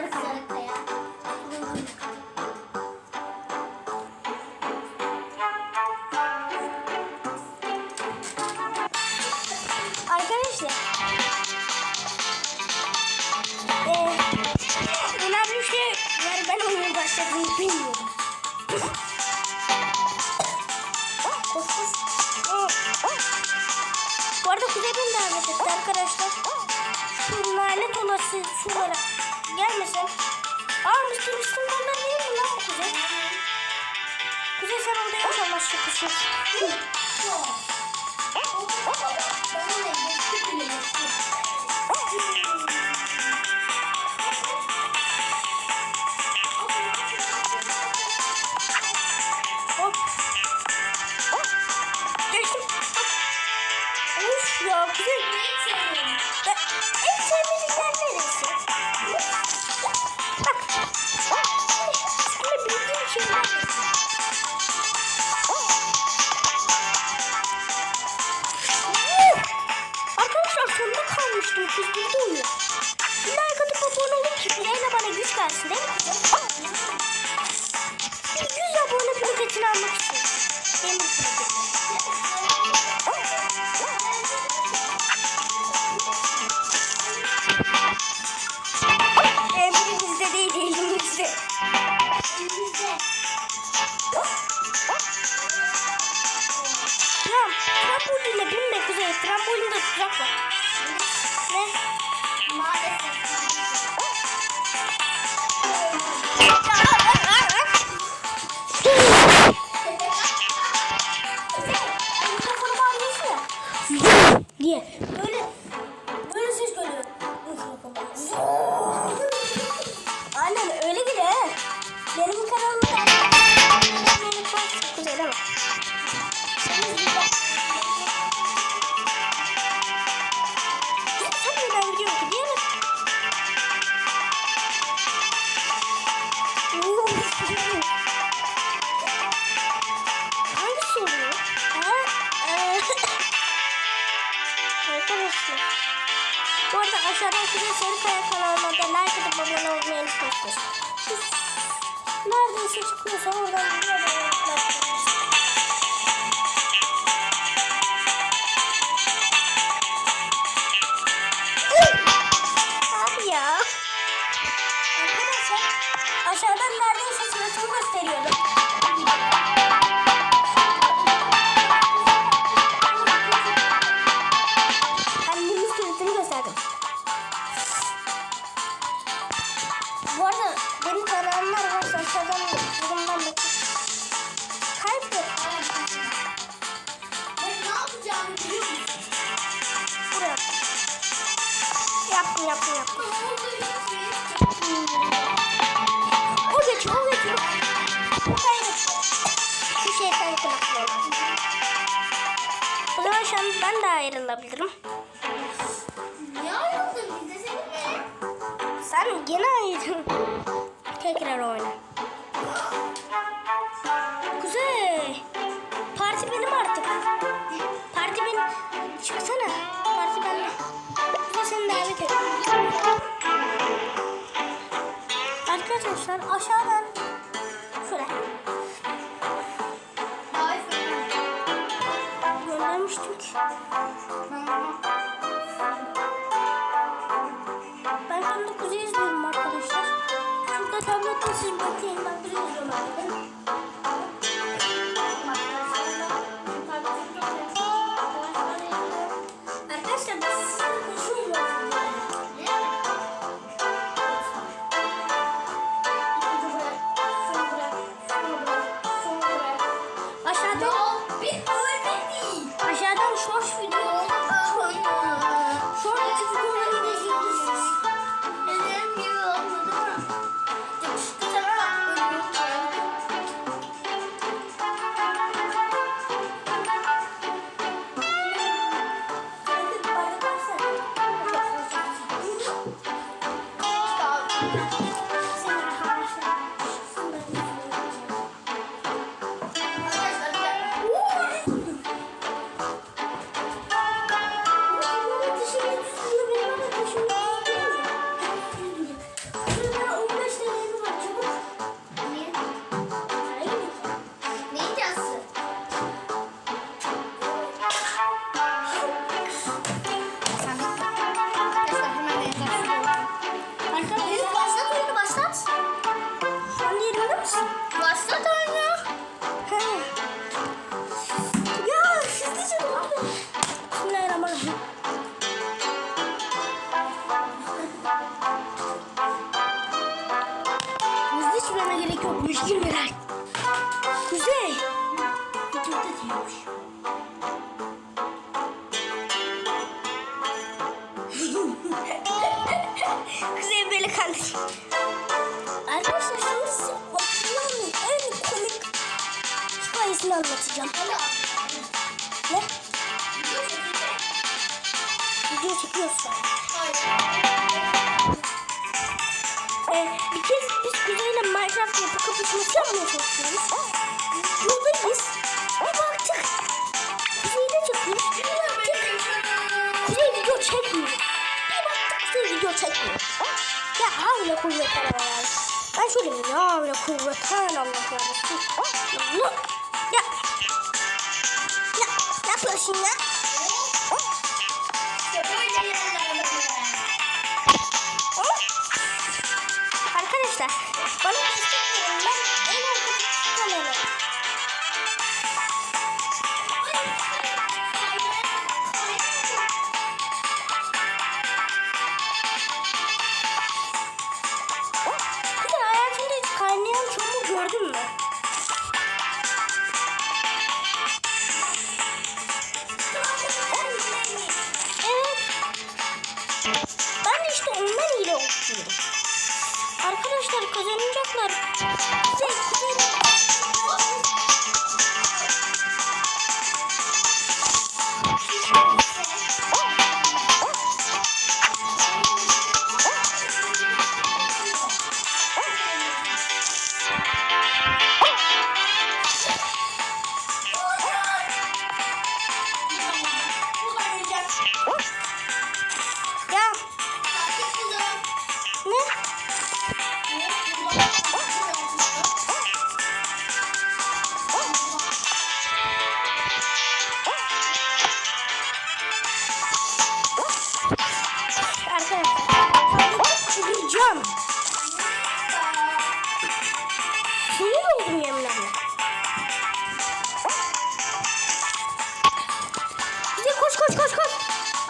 啊！hemen buraya çalmaz şık şık. Bak. Bak. Şimdi bildiğim için ben Anne bunun da kuzey trambolinde tuzak var. Ne? yaptım yaptım yaptım. O geçiyor o geçiyor. Bu kaybettim. Şu şeytan kılıklı O zaman şu an ben de ayrılabilirim. Niye ayrıldın? Bir de seninle. Sen yine ayrıldın. Tekrar oyna. Arkadaşlar aşağıdan şuraya. Göndermiştim ki. Ben şimdi kuzeyi izliyorum arkadaşlar. Şurada tablette siz bakayım ben bir izliyorum arkadaşlar. Thank you. Anlatacağım. Ne? Video çekiyorsun. Ee, bir kez biz Kuzey'le Minecraft yapı kapışması yapmaya çalışıyoruz. Yoldayız. Bir baktık. Kuzey'de çekiyoruz. Bir baktık. Kuzey video çekmiyor. Bir baktık Kuzey video çekmiyor. Ya havle kuvveten Allah. Ben şöyle ya havle kuvveten Allah. Ya.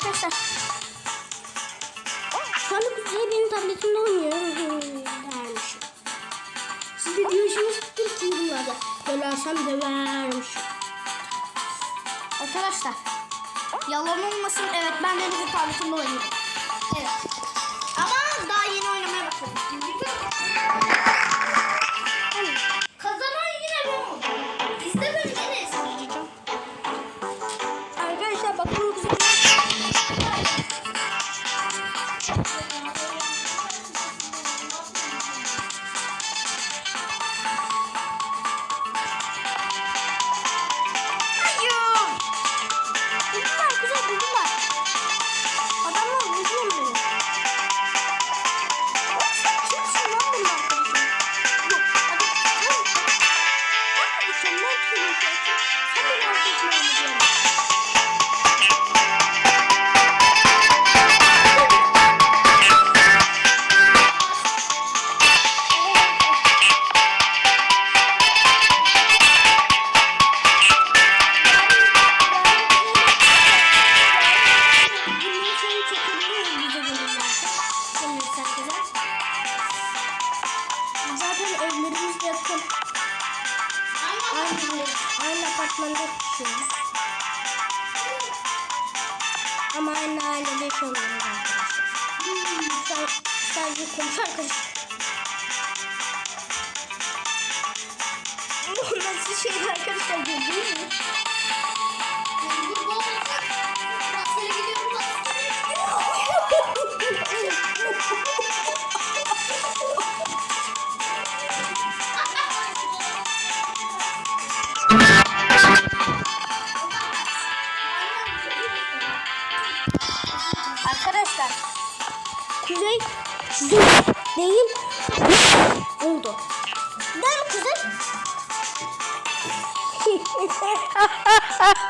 Arkadaşlar. Şu anda Kuzey benim tabletimde oynuyor. Dermiş. Siz de diyorsunuzdur ki yorumlarda. Dönersem dövermiş. Arkadaşlar. Yalan olmasın. Evet ben de bizim tabletimde oynuyorum. Evet. Sadece komşu arkadaş. Bu nasıl şeyler arkadaşlar gördünüz mü?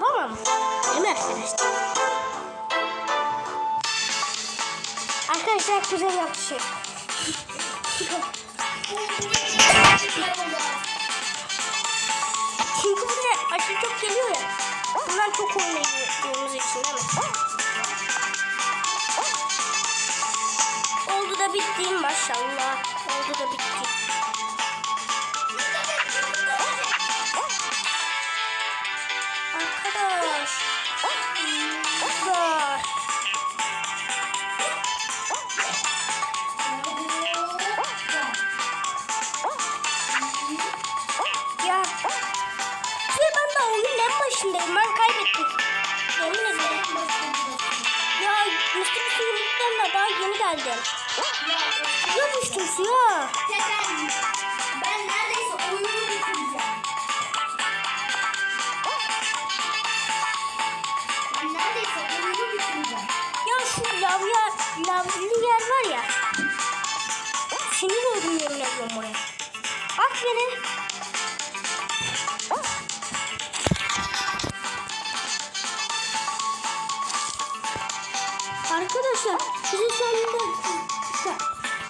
Tamam. Değil mi arkadaşlar? Arkadaşlar güzel yapışıyor. Çünkü bize aşırı çok geliyor ya. Bundan çok oynayabiliyoruz için değil mi? Oldu da bitti maşallah. Oldu da bitti. Başındayım. Ben kaybettim. Yemin ederim. Ya Mr. Suyumluklarına daha yeni geldim. Suya düştüm suya. Lavya, lavlı yer var ya. Sinir oldum yemin ediyorum oraya. At beni. Arkadaşlar şu anda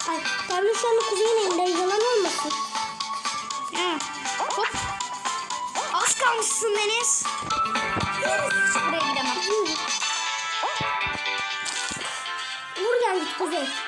Ay, Tanrı şu anda kuzeyin elinde yalan olmasın. Hop. Az kalmışsın Deniz. Buraya gidemem. Vamos lá, gente.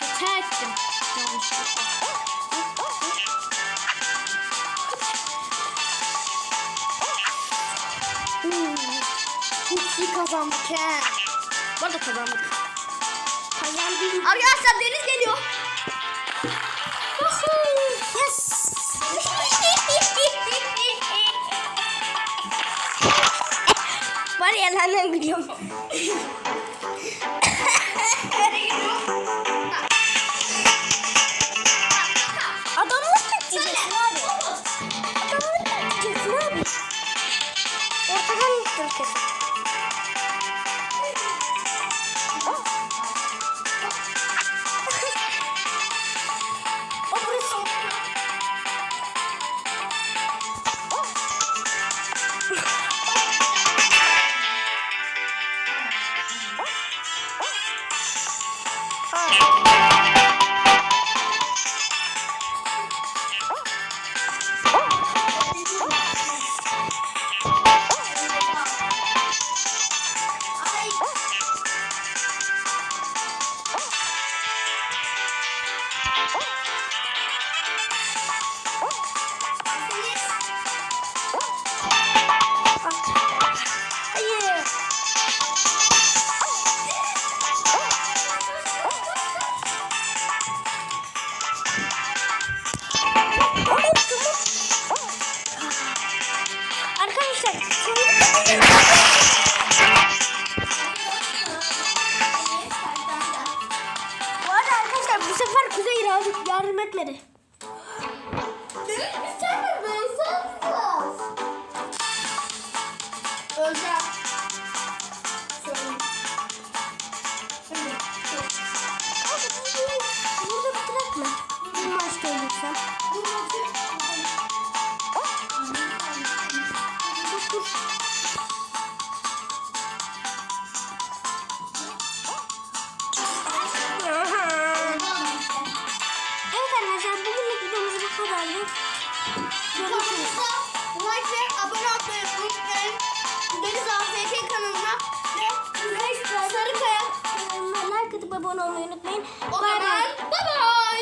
Hata ettim. Yanlışlıkla. Çok iyi kazandık he. Bu arada kazandık. Kazandım. Arkadaşlar Deniz geliyor. Ya Shrimp